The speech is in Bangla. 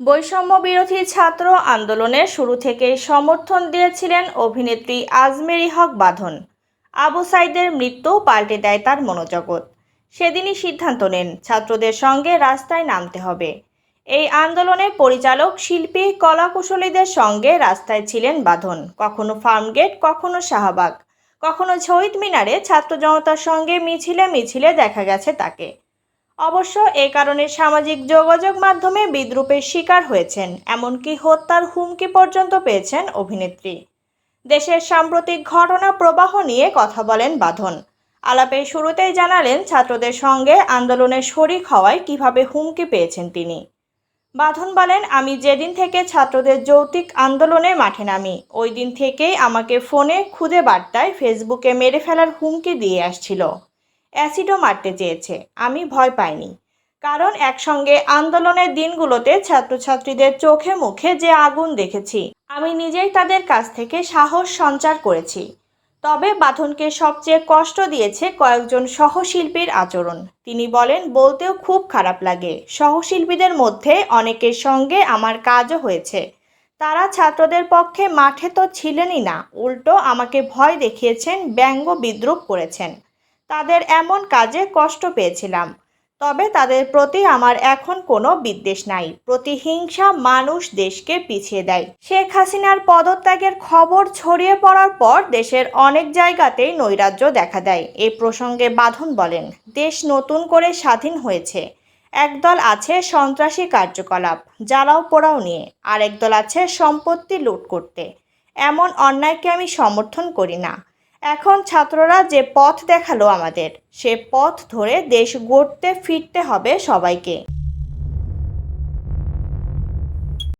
বৈষম্য বিরোধী ছাত্র আন্দোলনের শুরু থেকেই সমর্থন দিয়েছিলেন অভিনেত্রী আজমেরি হক বাঁধন। আবু সাইদের মৃত্যু পাল্টে দেয় তার মনোজগৎ। সেদিনই সিদ্ধান্ত নেন, ছাত্রদের সঙ্গে রাস্তায় নামতে হবে। এই আন্দোলনের পরিচালক, শিল্পী, কলাকুশলীদের সঙ্গে রাস্তায় ছিলেন বাঁধন। কখনো ফার্মগেট, কখনো শাহবাগ। কখনো শহীদ মিনারে ছাত্র জনতার সঙ্গে মিছিলে মিছিলে দেখা গেছে তাকে। অবশ্য এ কারণে সামাজিক যোগাযোগ মাধ্যমে বিদ্রুপের শিকার হয়েছেন, এমনকি হত্যার হুমকি পর্যন্ত পেয়েছেন অভিনেত্রী। দেশের সাম্প্রতিক ঘটনা প্রবাহ নিয়ে কথা বলেন বাঁধন। আলাপের শুরুতেই জানালেন, ছাত্রদের সঙ্গে আন্দোলনে শরিক হওয়ায় কীভাবে হুমকি পেয়েছেন তিনি। বাঁধন বলেন, আমি যেদিন থেকে ছাত্রদের যৌক্তিক আন্দোলনে মাঠে নামি, ওই দিন থেকেই আমাকে ফোনে খুদে বার্তায় ফেসবুকে মেরে ফেলার হুমকি দিয়ে আসছিল। অ্যাসিডও মারতে চেয়েছে। আমি ভয় পাইনি। কারণ একসঙ্গে আন্দোলনের দিনগুলোতে ছাত্রছাত্রীদের চোখে মুখে যে আগুন দেখেছি, আমি নিজেই তাদের কাছ থেকে সাহস সঞ্চার করেছি। তবে বাঁধনকে সবচেয়ে কষ্ট দিয়েছে কয়েকজন সহশিল্পীর আচরণ। তিনি বলেন, বলতেও খুব খারাপ লাগে। সহশিল্পীদের মধ্যে অনেকের সঙ্গে আমার কাজও হয়েছে। তারা ছাত্রদের পক্ষে মাঠে তো ছিলেনই না, উল্টো আমাকে ভয় দেখিয়েছেন, ব্যঙ্গ বিদ্রুপ করেছেন। তাদের এমন কাজে কষ্ট পেয়েছিলাম। তবে তাদের প্রতি আমার এখন কোনো বিদ্বেষ নাই। প্রতিহিংসা মানুষ দেশকে পিছিয়ে দেয়। শেখ হাসিনার পদত্যাগের খবর ছড়িয়ে পড়ার পর দেশের অনেক জায়গাতেই নৈরাজ্য দেখা দেয়। এ প্রসঙ্গে বাঁধন বলেন, দেশ নতুন করে স্বাধীন হয়েছে। একদল আছে সন্ত্রাসী কার্যকলাপ জ্বালাও পোড়াও নিয়ে। আর একদল আছে সম্পত্তি লুট করতে। এমন অন্যায়কে আমি সমর্থন করি না। এখন ছাত্ররা যে পথ দেখাল আমাদের সে পথ ধরে দেশ গড়তে ফিরতে হবে সবাইকে।